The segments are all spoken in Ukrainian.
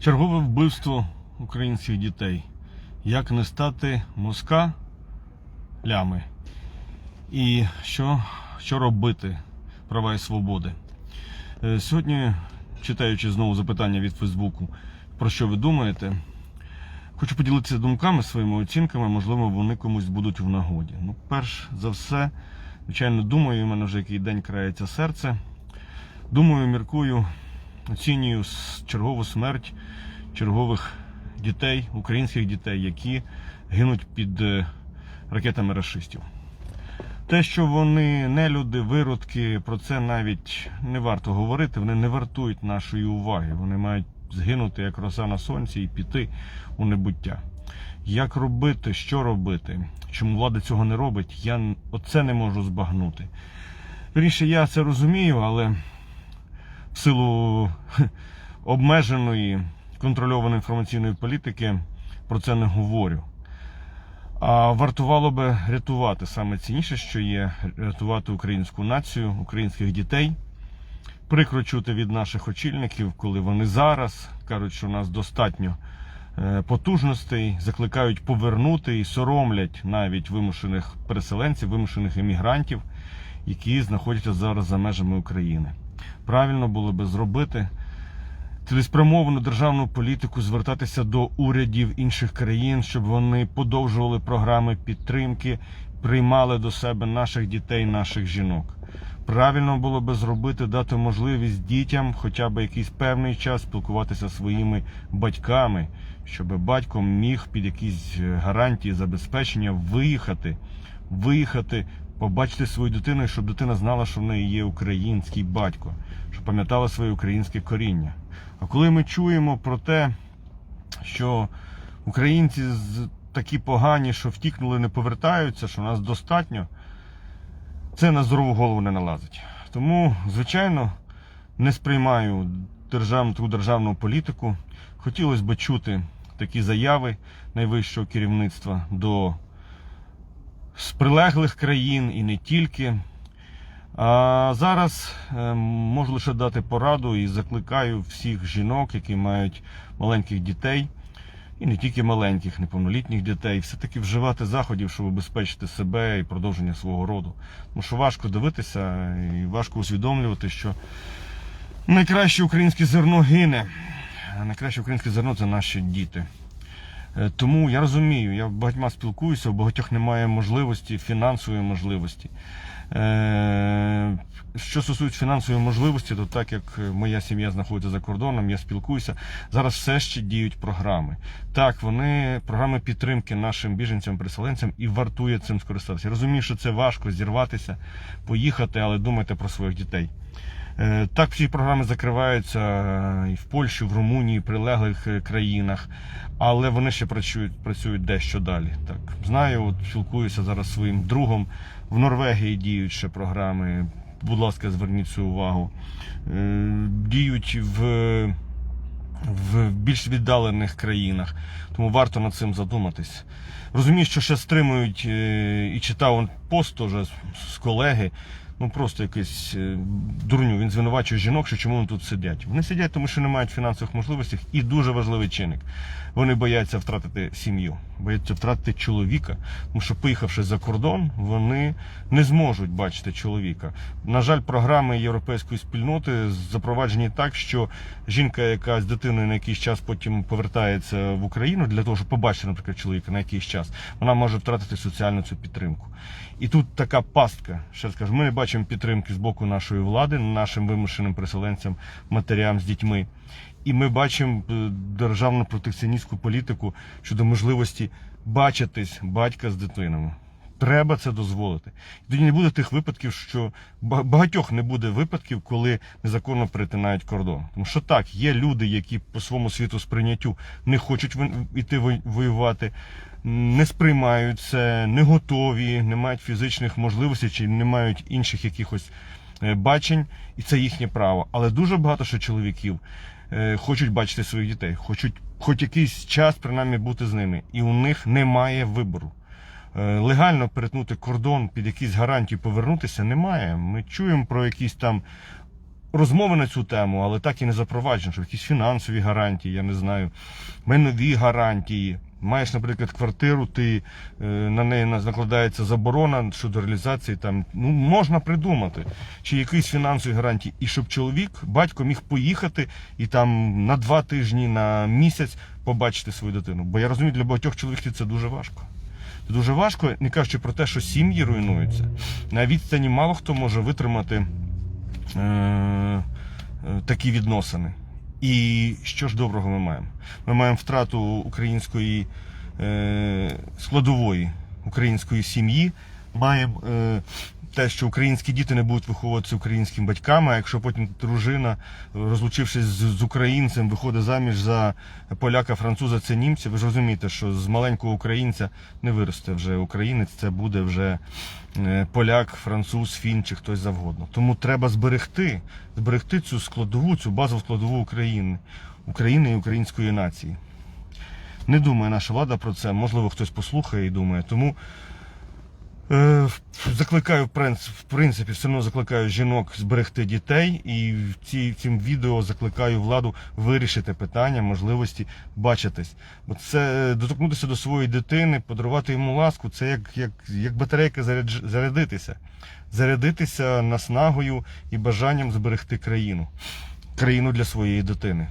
Чергове вбивство українських дітей. Як не стати моска лями? І що, що робити права і свободи? Е, Сьогодні, читаючи знову запитання від Фейсбуку, про що ви думаєте, хочу поділитися думками, своїми оцінками, можливо, вони комусь будуть в нагоді. Ну, перш за все, звичайно, думаю, у мене вже який день крається серце. Думаю, міркую, оцінюю чергову смерть чергових дітей, українських дітей, які гинуть під е, ракетами расистів. Те, що вони не люди, виродки, про це навіть не варто говорити. Вони не вартують нашої уваги. Вони мають згинути як роса на сонці і піти у небуття. Як робити, що робити? Чому влада цього не робить? Я оце не можу збагнути. Вірніше, я це розумію, але в силу обмеженої контрольованої інформаційної політики про це не говорю. А вартувало би рятувати саме цінніше, що є рятувати українську націю, українських дітей. Прикро чути від наших очільників, коли вони зараз кажуть, що у нас достатньо е, потужностей, закликають повернути і соромлять навіть вимушених переселенців, вимушених емігрантів, які знаходяться зараз за межами України. Правильно було би зробити цілеспрямовану державну політику звертатися до урядів інших країн, щоб вони подовжували програми підтримки, приймали до себе наших дітей, наших жінок. Правильно було би зробити, дати можливість дітям хоча б якийсь певний час спілкуватися своїми батьками, щоб батько міг під якісь гарантії забезпечення виїхати, виїхати, побачити свою дитину, і щоб дитина знала, що в неї є український батько, щоб пам'ятала своє українське коріння. А коли ми чуємо про те, що українці такі погані, що втікнули, не повертаються, що нас достатньо, це на здорову голову не налазить. Тому, звичайно, не сприймаю державну таку державну політику. Хотілося б чути такі заяви найвищого керівництва до з прилеглих країн і не тільки. А зараз е, можу лише дати пораду і закликаю всіх жінок, які мають маленьких дітей, і не тільки маленьких, неповнолітніх дітей, все-таки вживати заходів, щоб обезпечити себе і продовження свого роду. Тому що важко дивитися і важко усвідомлювати, що найкраще українське зерно гине, а найкраще українське зерно це наші діти. Е, Тому я розумію, я багатьма спілкуюся, у багатьох немає можливості, фінансової можливості. Е, Що стосується фінансової можливості, то так як моя сім'я знаходиться за кордоном, я спілкуюся. Зараз все ще діють програми. Так, вони програми підтримки нашим біженцям, переселенцям і вартує цим скористатися. Я розумію, що це важко зірватися, поїхати, але думайте про своїх дітей. Е, Так, всі програми закриваються е, і в Польщі, в Румунії, прилеглих е, країнах, але вони ще працюють, працюють дещо далі. Так, знаю, от спілкуюся зараз своїм другом. В Норвегії діють ще програми. Будь ласка, зверніть цю увагу. Діють в в більш віддалених країнах, тому варто над цим задуматись. Розумію, що ще стримують е, і читав он пост з- з колеги. Ну просто якийсь е, дурню. Він звинувачує жінок, що чому вони тут сидять. Вони сидять, тому що не мають фінансових можливостей. І дуже важливий чинник. Вони бояться втратити сім'ю, бояться втратити чоловіка. Тому що, поїхавши за кордон, вони не зможуть бачити чоловіка. На жаль, програми європейської спільноти запроваджені так, що жінка, яка з дитиною на якийсь час потім повертається в Україну для того, щоб побачити, наприклад, чоловіка на якийсь час, вона може втратити соціальну цю підтримку. І тут така пастка. Ще раз кажу, ми не бачимо підтримки з боку нашої влади, нашим вимушеним переселенцям, матерям з дітьми. І ми бачимо е, державну протекціоністську політику щодо можливості бачитись батька з дитинами. Треба це дозволити. Тоді не буде тих випадків, що багатьох не буде випадків, коли незаконно перетинають кордон. Тому що так, є люди, які по своєму світу сприйняттю не хочуть вой- воювати, не сприймають це, не готові, не мають фізичних можливостей чи не мають інших якихось е, бачень, і це їхнє право. Але дуже багато ще чоловіків е, хочуть бачити своїх дітей, хочуть хоч якийсь час принаймні бути з ними, і у них немає вибору. Е, Легально перетнути кордон під якісь гарантії повернутися немає. Ми чуємо про якісь там розмови на цю тему, але так і не запроваджено, що якісь фінансові гарантії, я не знаю, майнові гарантії. Маєш, наприклад, квартиру, ти е, на неї накладається заборона щодо реалізації. Там ну можна придумати, чи якісь фінансові гарантії, і щоб чоловік, батько міг поїхати і там на два тижні, на місяць побачити свою дитину. Бо я розумію, для багатьох чоловіків це дуже важко. Це дуже важко, не кажучи про те, що сім'ї руйнуються. На відстані мало хто може витримати е, е, такі відносини. І що ж доброго ми маємо? Ми маємо втрату української е, складової української сім'ї. Маємо е, те, що українські діти не будуть виховуватися українськими батьками. А якщо потім дружина, розлучившись з, з українцем, виходить заміж за поляка, француза, це німця, ви ж розумієте, що з маленького українця не виросте вже українець, це буде вже е, поляк, француз, фін чи хтось завгодно. Тому треба зберегти, зберегти цю складову, цю базову складову України, України і української нації. Не думає наша влада про це, можливо, хтось послухає і думає. Тому закликаю, в принципі, все одно закликаю жінок зберегти дітей і ці, цим відео закликаю владу вирішити питання можливості бачитись. Бо це е, доторкнутися до своєї дитини, подарувати йому ласку, це як, як, як батарейка зарядитися. Зарядитися наснагою і бажанням зберегти країну. Країну для своєї дитини.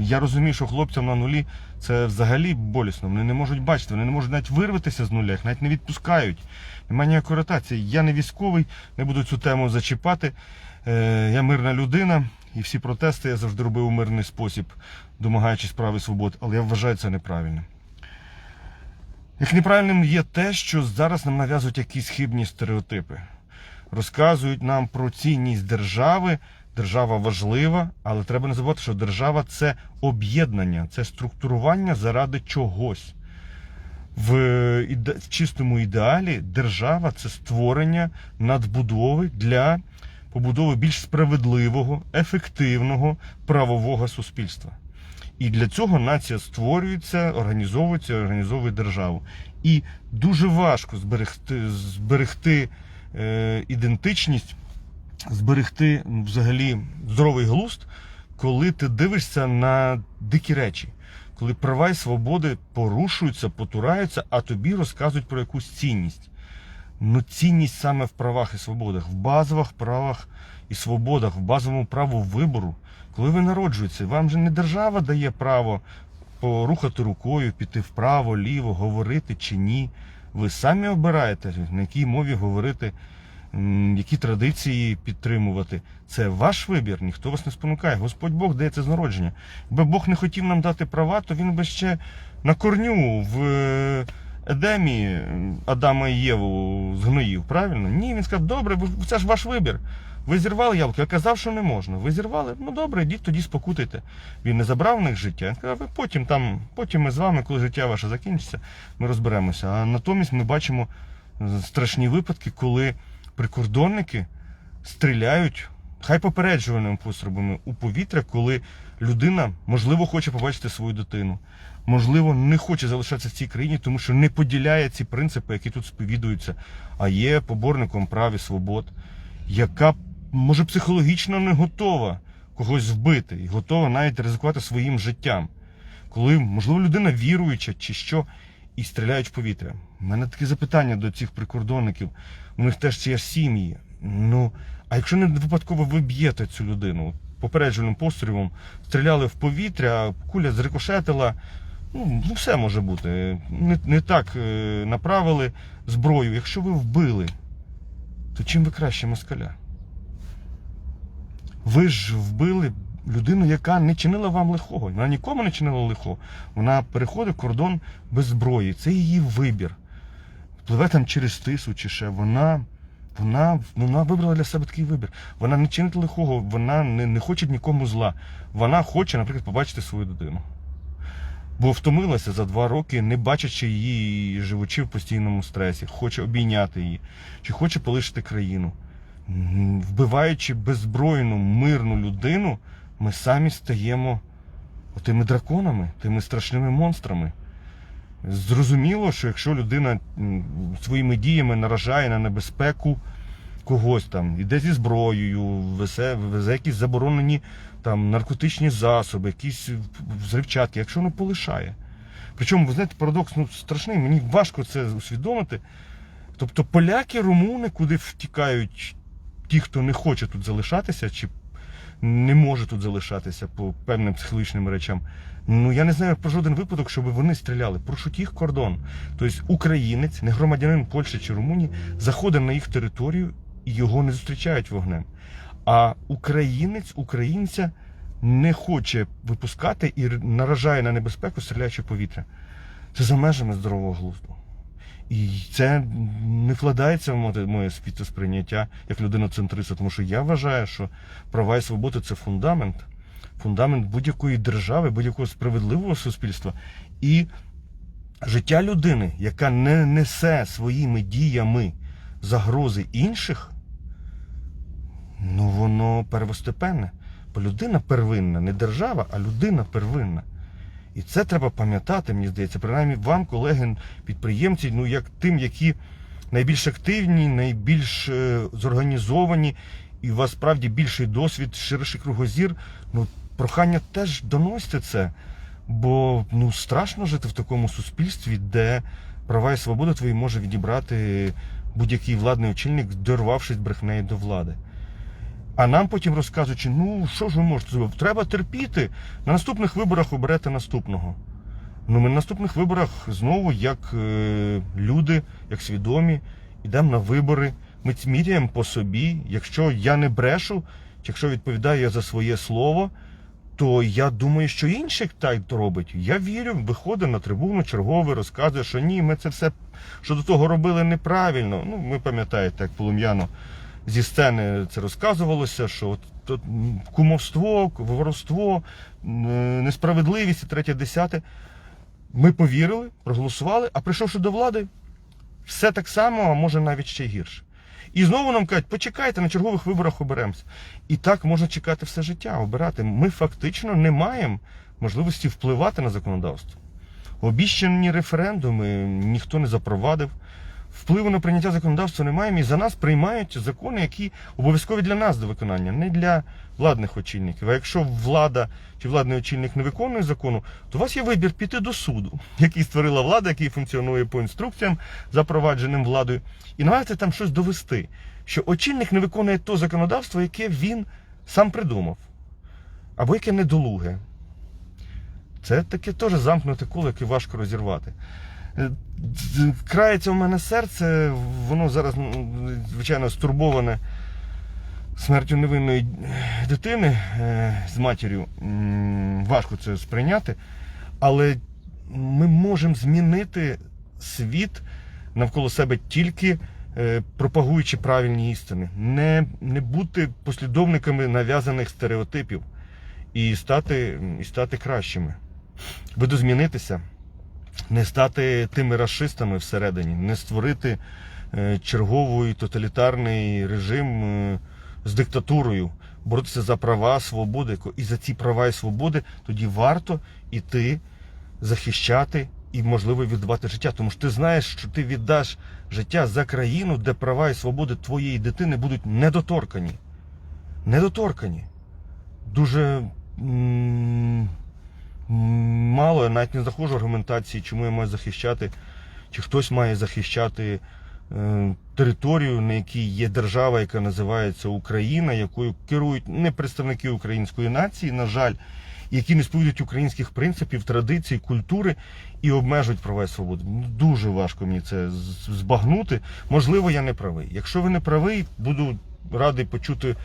Я розумію, що хлопцям на нулі це взагалі болісно. Вони не можуть бачити, вони не можуть навіть вирватися з нуля, їх навіть не відпускають. Немає ніякої ротації. Я не військовий, не буду цю тему зачіпати. Е, я мирна людина, і всі протести я завжди робив у мирний спосіб, домагаючись прав і свобод, але я вважаю це неправильним. Як неправильним є те, що зараз нам нав'язують якісь хибні стереотипи. Розказують нам про цінність держави. Держава важлива, але треба не забувати, що держава це об'єднання, це структурування заради чогось. В, чистому ідеалі держава це створення надбудови для побудови більш справедливого, ефективного правового суспільства. І для цього нація створюється, організовується, організовує державу. І дуже важко зберегти, зберегти е, ідентичність, зберегти взагалі здоровий глузд, коли ти дивишся на дикі речі, коли права і свободи порушуються, потураються, а тобі розказують про якусь цінність. Ну, цінність саме в правах і свободах, в базових правах і свободах, в базовому праву вибору. Коли ви народжуєтеся, вам же не держава дає право порухати рукою, піти вправо, ліво, говорити чи ні. Ви самі обираєте, на якій мові говорити, які традиції підтримувати. Це ваш вибір, ніхто вас не спонукає. Господь Бог дає це з народження. Якби Бог не хотів нам дати права, то він би ще на корню в е, Едемі Адама і Єву згноїв, правильно? Ні, він сказав, добре, це ж ваш вибір. Ви зірвали яблуко, я казав, що не можна. Ви зірвали, ну добре, йдіть тоді спокутайте. Він не забрав в них життя. Він сказав, потім там, потім ми з вами, коли життя ваше закінчиться, ми розберемося. А натомість ми бачимо е, страшні випадки, коли прикордонники стріляють, хай попереджувальними пострілами у повітря, коли людина, можливо, хоче побачити свою дитину. Можливо, не хоче залишатися в цій країні, тому що не поділяє ці принципи, які тут сповідуються, а є поборником прав і свобод, яка може психологічно не готова когось вбити і готова навіть ризикувати своїм життям. Коли, можливо, людина віруюча чи що, і стріляють в повітря. У мене таке запитання до цих прикордонників. У них теж ж сім'ї. Ну, а якщо не випадково ви б'єте цю людину попереджувальним пострілом, стріляли в повітря, куля зрикошетила, ну, ну все може бути. Не, не так е, направили зброю. Якщо ви вбили, то чим ви краще москаля? Ви ж вбили людину, яка не чинила вам лихого. Вона нікому не чинила лихо. Вона переходить кордон без зброї. Це її вибір. Пливе там через тису чи ще. Вона, вона, вона вибрала для себе такий вибір. Вона не чинить лихого, вона не, не хоче нікому зла. Вона хоче, наприклад, побачити свою дитину. Бо втомилася за два роки, не бачачи її живучи в постійному стресі, хоче обійняти її, чи хоче полишити країну. Вбиваючи беззбройну, мирну людину, ми самі стаємо тими драконами, тими страшними монстрами. Зрозуміло, що якщо людина своїми діями наражає на небезпеку когось там, іде зі зброєю, везе, везе якісь заборонені там наркотичні засоби, якісь взривчатки, якщо воно полишає. Причому, ви знаєте, парадокс ну, страшний, мені важко це усвідомити. Тобто поляки, румуни, куди втікають ті, хто не хоче тут залишатися, чи не може тут залишатися по певним психологічним речам. Ну я не знаю про жоден випадок, щоб вони стріляли. Порушуть їх кордон. Тобто українець, не громадянин Польщі чи Румунії, заходить на їх територію і його не зустрічають вогнем. А українець українця не хоче випускати і наражає на небезпеку, стріляючи повітря. Це за межами здорового глузду. І це не вкладається в моє- світосприйняття як людиноцентриста, тому що я вважаю, що права і свободи це фундамент, фундамент будь-якої держави, будь-якого справедливого суспільства. І життя людини, яка не несе своїми діями загрози інших, ну воно первостепенне. Бо людина первинна, не держава, а людина первинна. І це треба пам'ятати, мені здається, принаймні вам, колеги, підприємці, ну як тим, які найбільш активні, найбільш е, зорганізовані, і у вас справді більший досвід, ширший кругозір. Ну, прохання теж доносьте це. Бо ну страшно жити в такому суспільстві, де права і свобода твої може відібрати будь-який владний очільник, дорвавшись брехнею до влади. А нам потім розказуючи, ну що ж ви можете зробити? Треба терпіти. На наступних виборах оберете наступного. Ну, ми на наступних виборах знову, як е, люди, як свідомі, йдемо на вибори. Ми ць- міряємо по собі. Якщо я не брешу, якщо відповідаю я за своє слово, то я думаю, що інший так робить. Я вірю, виходить на трибуну черговий, розказує, що ні, ми це все, що до того робили неправильно. Ну, ви пам'ятаєте, як полум'яно зі сцени це розказувалося, що от, кумовство, воровство, е, несправедливість і третє десяте. Ми повірили, проголосували, а прийшовши до влади, все так само, а може навіть ще гірше. І знову нам кажуть, почекайте, на чергових виборах оберемося. І так можна чекати все життя, обирати. Ми фактично не маємо можливості впливати на законодавство. Обіщені референдуми ніхто не запровадив. Впливу на прийняття законодавства не маємо, і за нас приймають закони, які обов'язкові для нас до виконання, не для владних очільників. А якщо влада чи владний очільник не виконує закону, то у вас є вибір піти до суду, який створила влада, який функціонує по інструкціям, запровадженим владою, і намагатися там щось довести, що очільник не виконує то законодавство, яке він сам придумав, або яке недолуге. Це таке теж замкнуте коло, яке важко розірвати. Е, Крається в мене серце, воно зараз, звичайно, стурбоване смертю невинної дитини е, з матір'ю. Важко це сприйняти, але ми можемо змінити світ навколо себе тільки е, пропагуючи правильні істини, не, не бути послідовниками нав'язаних стереотипів і стати, і стати кращими. Видозмінитися не стати тими расистами всередині, не створити е, черговий тоталітарний режим е, з диктатурою, боротися за права, свободи. І за ці права і свободи тоді варто іти захищати і, можливо, віддавати життя. Тому що ти знаєш, що ти віддаш життя за країну, де права і свободи твоєї дитини будуть недоторкані. Недоторкані. Дуже. Мало, я навіть не заходжу аргументації, чому я маю захищати, чи хтось має захищати е, територію, на якій є держава, яка називається Україна, якою керують не представники української нації, на жаль, які не сповідують українських принципів, традицій, культури і обмежують права і свободи. Дуже важко мені це збагнути. Можливо, я не правий. Якщо ви не правий, буду радий почути,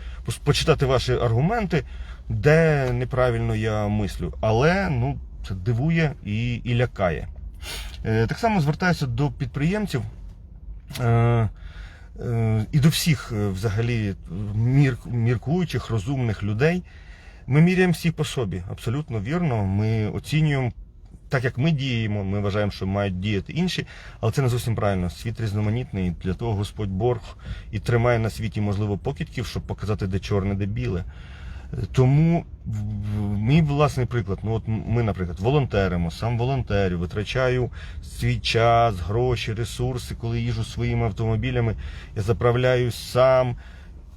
почитати ваші аргументи, де неправильно я мислю. Але ну, це дивує і, і лякає. Е, так само звертаюся до підприємців. Е, е, і до всіх взагалі міркуючих, розумних людей. Ми міряємо всіх по собі, абсолютно вірно. Ми оцінюємо так, як ми діємо, ми вважаємо, що мають діяти інші, але це не зовсім правильно. Світ різноманітний. Для того Господь Борг і тримає на світі, можливо, покидьків, щоб показати, де чорне, де біле. Тому мій власний приклад. Ну, от ми, наприклад, волонтеримо, сам волонтерю, витрачаю свій час, гроші, ресурси, коли їжу своїми автомобілями, я заправляю сам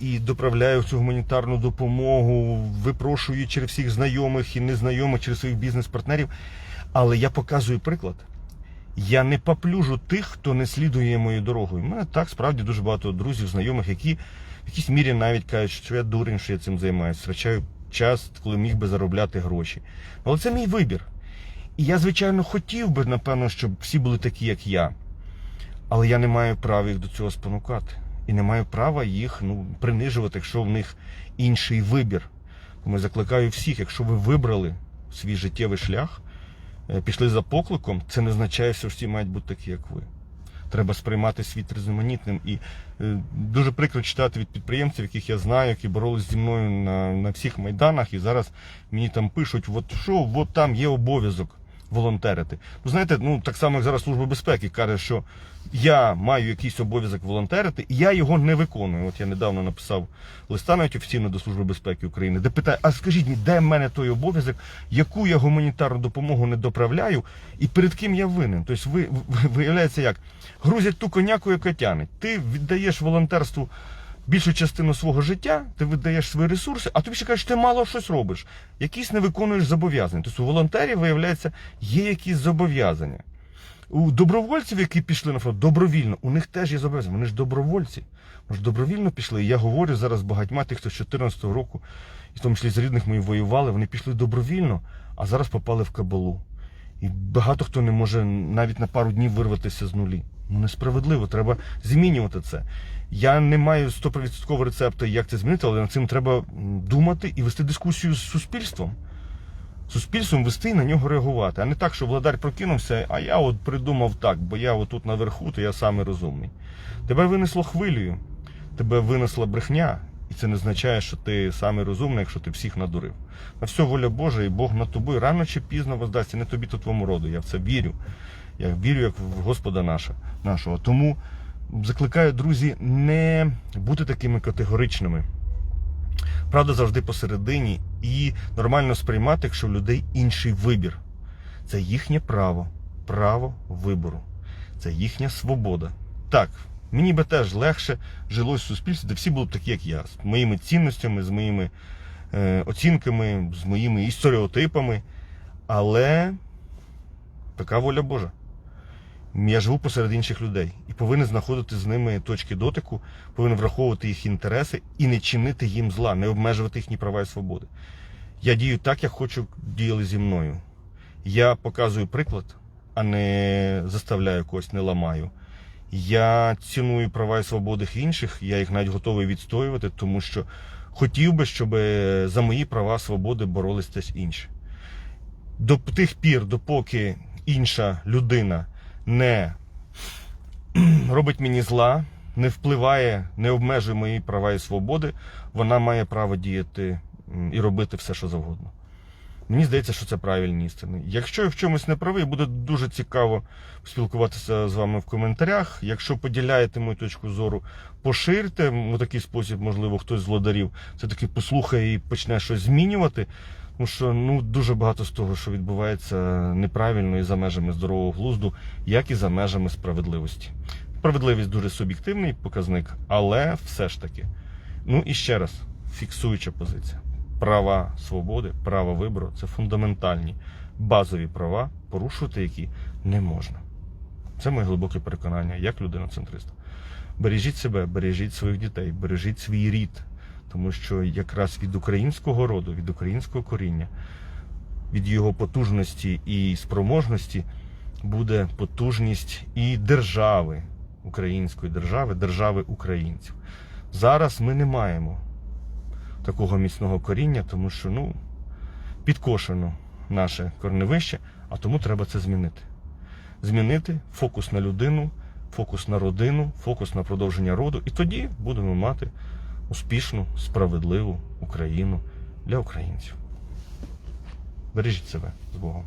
і доправляю цю гуманітарну допомогу, випрошую через всіх знайомих і незнайомих, через своїх бізнес-партнерів. Але я показую приклад. Я не поплюжу тих, хто не слідує моєю дорогою. У мене так справді дуже багато друзів, знайомих, які в якійсь мірі навіть кажуть, що я дурень, що я цим займаюся, втрачаю час, коли міг би заробляти гроші. Але це мій вибір. І я, звичайно, хотів би, напевно, щоб всі були такі, як я. Але я не маю права їх до цього спонукати. І не маю права їх ну, принижувати, якщо в них інший вибір. Тому закликаю всіх, якщо ви вибрали свій життєвий шлях, пішли за покликом, це не означає, що всі мають бути такі, як ви. Треба сприймати світ різноманітним. І е, дуже прикро читати від підприємців, яких я знаю, які боролись зі мною на, на всіх майданах, і зараз мені там пишуть, от що, от там є обов'язок волонтерити. Ну знаєте, ну так само як зараз служба безпеки каже, що я маю якийсь обов'язок волонтерити, і я його не виконую. От я недавно написав листа навіть офіційно до Служби безпеки України, де питаю, а скажіть мені, де в мене той обов'язок, яку я гуманітарну допомогу не доправляю, і перед ким я винен? Тобто, ви, ви- виявляється як? Грузять ту коняку, яка тянуть. Ти віддаєш волонтерству більшу частину свого життя, ти віддаєш свої ресурси, а тобі ще кажуть, ти мало щось робиш, якісь не виконуєш зобов'язання. Тобто у волонтерів, виявляється, є якісь зобов'язання. У добровольців, які пішли на фронт, добровільно, у них теж є зобов'язання. Вони ж добровольці. Вони ж добровільно пішли. Я говорю зараз багатьма тих, хто з 14 року, і в тому числі з рідних моїх воювали, вони пішли добровільно, а зараз попали в кабалу. І багато хто не може навіть на пару днів вирватися з нулі. Ну несправедливо, треба змінювати це. Я не маю 100% рецепту, як це змінити, але над цим треба думати і вести дискусію з суспільством. Суспільством вести і на нього реагувати, а не так, що владар прокинувся, а я от придумав так, бо я отут наверху, то я самий розумний. Тебе винесло хвилею, тебе винесла брехня, і це не означає, що ти самий розумний, якщо ти всіх надурив. На все воля Божа, і Бог над тобою рано чи пізно воздасться, не тобі, то твоєму роду. Я в це вірю. Я вірю як в Господа наша, нашого. Тому закликаю, друзі, не бути такими категоричними. Правда завжди посередині і нормально сприймати, якщо в людей інший вибір. Це їхнє право, право вибору. Це їхня свобода. Так, мені би теж легше жилось в суспільстві, де всі були б такі, як я, з моїми цінностями, з моїми е, оцінками, з моїми і стереотипами. Але така воля Божа. Я живу посеред інших людей і повинен знаходити з ними точки дотику, повинен враховувати їх інтереси і не чинити їм зла, не обмежувати їхні права і свободи. Я дію так, як хочу діяли зі мною. Я показую приклад, а не заставляю когось, не ламаю. Я ціную права і свободи інших, я їх навіть готовий відстоювати, тому що хотів би, щоб за мої права свободи боролись теж інші. До тих пір, допоки інша людина не робить мені зла, не впливає, не обмежує мої права і свободи, вона має право діяти і робити все, що завгодно. Мені здається, що це правильні істини. Якщо я в чомусь не правий, буде дуже цікаво спілкуватися з вами в коментарях. Якщо поділяєте мою точку зору, поширте у такий спосіб, можливо, хтось з владарів все-таки послухає і почне щось змінювати. Тому що ну дуже багато з того, що відбувається неправильно і за межами здорового глузду, як і за межами справедливості. Справедливість дуже суб'єктивний показник, але все ж таки. Ну і ще раз, фіксуюча позиція. Права свободи, право вибору це фундаментальні базові права, порушувати які не можна. Це моє глибоке переконання, як людина-центриста. Бережіть себе, бережіть своїх дітей, бережіть свій рід, тому що якраз від українського роду, від українського коріння, від його потужності і спроможності буде потужність і держави, української держави, держави українців. Зараз ми не маємо такого міцного коріння, тому що ну, підкошено наше корневище, а тому треба це змінити. Змінити фокус на людину, фокус на родину, фокус на продовження роду, і тоді будемо мати успішну, справедливу Україну для українців. Бережіть себе з Богом.